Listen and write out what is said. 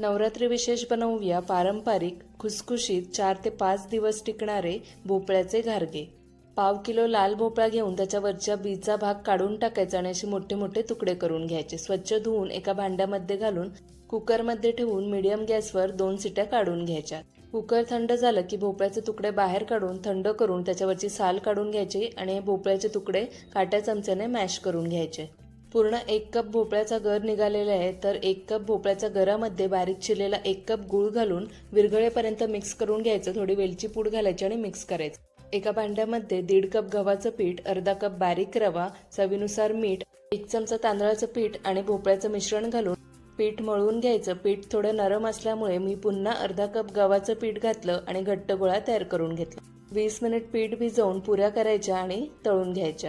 नवरात्री विशेष बनवूया पारंपरिक खुसखुशीत चार ते पाच दिवस टिकणारे भोपळ्याचे घारगे. पाव किलो लाल भोपळा घेऊन त्याच्यावरच्या बीचा भाग काढून टाकायचा आणि असे मोठे मोठे तुकडे करून घ्यायचे. स्वच्छ धुवून एका भांड्यामध्ये घालून कुकरमध्ये ठेवून मिडियम गॅसवर दोन सिट्या काढून घ्यायच्या. कुकर थंड झालं की भोपळ्याचे तुकडे बाहेर काढून थंड करून त्याच्यावरची साल काढून घ्यायची आणि हे भोपळ्याचे तुकडे काट्या चमच्याने मॅश करून घ्यायचे. पूर्ण एक कप भोपळ्याचा गर निघालेला आहे तर एक कप भोपळ्याच्या गरामध्ये बारीक चिरलेला एक कप गूळ घालून विरघळेपर्यंत मिक्स करून घ्यायचं. थोडी वेलची पूड घालायची आणि मिक्स करायचं. एका भांड्यामध्ये दीड कप गव्हाचं पीठ अर्धा कप बारीक रवा चवीनुसार मीठ एक चमचा तांदळाचं पीठ आणि भोपळ्याचं मिश्रण घालून पीठ मळून घ्यायचं. पीठ थोडं नरम असल्यामुळे मी पुन्हा अर्धा कप गव्हाचं पीठ घातलं आणि घट्ट गोळा तयार करून घेतला. वीस मिनिट पीठ भिजवून पुऱ्या करायच्या आणि तळून घ्यायच्या.